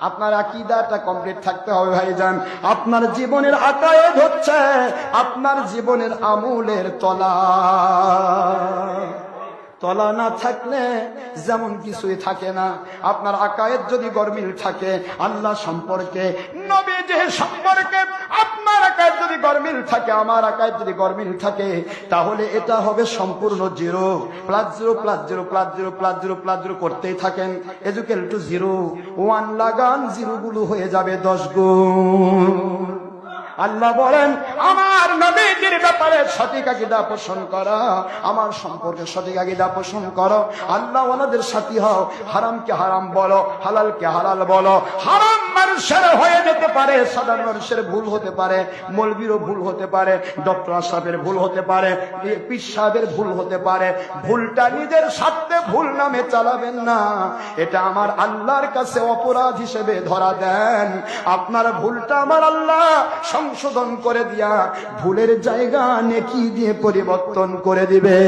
আপনার আকিদাটা কমপ্লিট থাকতে হবে ভাই যান আপনার জীবনের আকায়দ হচ্ছে আপনার জীবনের আমুলের তলা। তলা না থাকলে যেমন কিছুই থাকে না। আপনার আকায়েদ যদি গরমিল থাকে, আল্লাহ সম্পর্কে নবী যে সম্পর্কে, আপনার আকায়েদ যদি গরমিল থাকে, আমার আকায়েদ যদি গরমিল থাকে, তাহলে এটা হবে সম্পূর্ণ zero. Plus zero plus zero plus zero plus zero plus zero করতেই থাকেন। Equal to zero. ওয়ান লাগান জিরো গুলো হয়ে যাবে দশ গুণ। আল্লাহ বলেন, আমার নবীজির ব্যাপারে সঠিক আকিদা পোষণ করো, আমার সম্পর্কে সঠিক আকিদা পোষণ করো। আল্লাহ ওনাদের সাথী হও, হারামকে হারাম বলো, হালালকে হালাল বলো, হারাম মানুষের হয়ে যেতে পারে সাধারণ মানুষের ভুল হতে পারে, মলবিরও ভুল হতে পারে, ডক্টর আশরাফের ভুল হতে পারে পীর সাহেবের ভুল হতে পারে, ভুলটা নিজের স্বার্থে ভুল নামে চালাবেন না। এটা আমার আল্লাহর কাছে অপরাধ হিসেবে ধরা দেন। আপনার ভুলটা আমার আল্লাহ সংশোধন করে দিয়া ভুলের জায়গা নেকি দিয়ে পরিবর্তন করে দিবে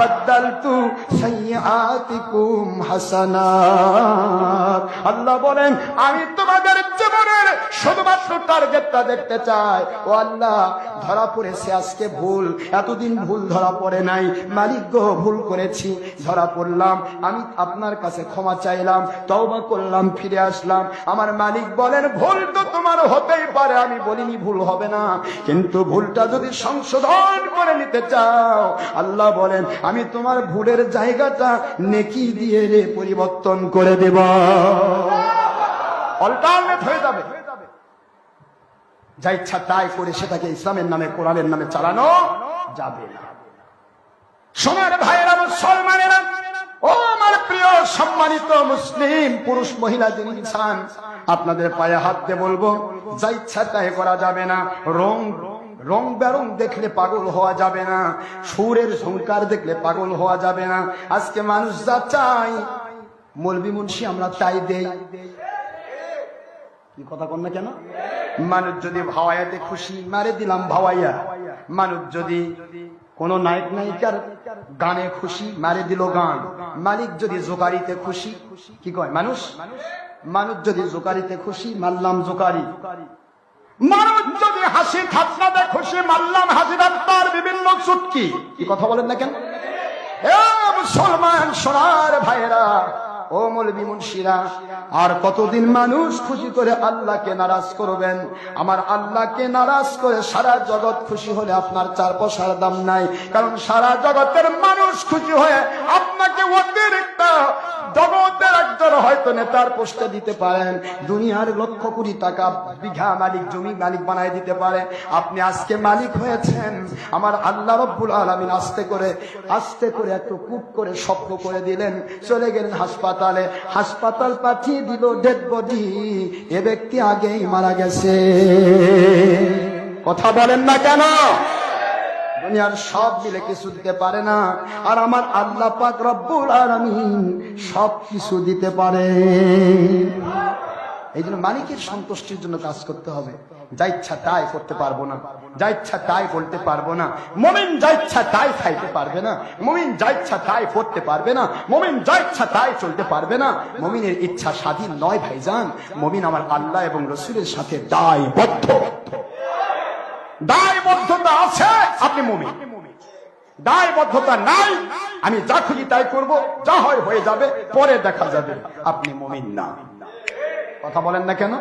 বদলতু সাইয়াতিকুম হাসানাত আল্লাহ বলেন, আমি তোমাদের জীবনের শুধুমাত্র টার্গেটটা দেখতে চাই। ও আল্লাহ, ধরা পড়েছে আজকে ভুল। এতদিন ভুল ধরা পড়ে নাই। মালিক গো, ভুল করেছি, ধরা পড়লাম। আমি আপনার কাছে ক্ষমা চাইলাম, তওবা করলাম, ফিরে আসলাম। আমার মালিক বলেন, ভুল তো তোমার হতেই পারে, আমি বলিনি ভুল হবে না। কিন্তু ভুলটা যদি সংশোধন করে নিতে চাও, আল্লাহ বলেন আমি তোমার ভুলের জায়গাটা নেকি দিয়ে রে পরিবর্তন করে দেব। অল্টারনেট হয়ে যাবে। যা ইচ্ছা তাই করে সেটাকে ইসলামের নামে, কোরআনের নামে চালানো যাবে না। সোনার ভাইয়েরা মুসলমানেরা, ও আমার প্রিয় সম্মানিত মুসলিম পুরুষ মহিলা যিনি ইনসান আপনাদের পায়ে হাত দিয়ে বলব, যা ইচ্ছা তাই করা যাবে না। রং রং বেরং দেখলে পাগল হওয়া যাবে না। সুরের ঝুঙ্কার দেখলে পাগল হওয়া যাবে না। আজকে মানুষ যা চাই মলবি মুন্সি আমরা তাই দেই। কি কথা কন না কেন? মানুষ যদি ভাওয়াইয়াতে খুশি, মারে দিলাম ভাওয়াইয়া। মানুষ যদি কোন নায়ক, নায়িকার গানে খুশি, মারে দিল গান। মালিক যদি জোকারিতে খুশি, কি কয় মানুষ? মানুষ যদি জোকারিতে খুশি, মারলাম জোকারি। মানুষ যদি হাসি ঠাট্টাতে খুশি মারলাম হাসি ঠাট্টার বিভিন্ন চুটকি। কি কথা বলেন না কেন? মুসলমান সোনার ভাইয়েরা ও মৌলবি মুন্সিরা, আর কতদিন মানুষ খুশি করে আল্লাহকে নারাজ করবেন? আমার আল্লাহকে নারাজ করে সারা জগৎ খুশি হলে আপনার চার পয়সার দাম নাই। কারণ সারা জগতের মানুষ খুশি হয়ে আপনাকে অতিরিক্ত জগতের একজন হয়তো নেতার পোস্টে দিতে পারেন। দুনিয়ার লক্ষ কোটি টাকা বিঘা মালিক, জমি মালিক বানায় দিতে পারে। আপনি আজকে মালিক হয়েছেন। আমার আল্লাহ রব্বুল আলমিন আস্তে করে আস্তে করে একটু কুপ করে স্বপ্ন করে দিলেন। চলে গেলেন হাসপাতালে হাসপাতাল পাঠিয়ে দিল ডেড বডি এ ব্যক্তি আগেই মারা গেছে। কথা বলেন না কেন? সব মিলে কিছু দিতে পারে না। আর আমার আল্লাহ পাক আর আমি সব কিছু দিতে পারে। এই জন্য মালিকের সন্তুষ্টির জন্য কাজ করতে হবে। যা ইচ্ছা তাই করতে পারব না। যা ইচ্ছা তাই বলতে পারব না। মমিন যা ইচ্ছা তাই খাইতে পারবে না। মমিন যা ইচ্ছা তাই পড়তে পারবে না। মমিন যা ইচ্ছা তাই চলতে পারবে না। মমিনের ইচ্ছা স্বাধীন নয়, ভাইজান। মমিন আমার আল্লাহ এবং রসুলের সাথে দায়বদ্ধ। দায়বদ্ধতা আছে, আপনি মুমিন। দায়বদ্ধতা নাই, আমি যা খুঁজি তাই করব। যা হয় হয়ে যাবে, পরে দেখা যাবে। আপনি মুমিন না। কথা বলেন না কেন?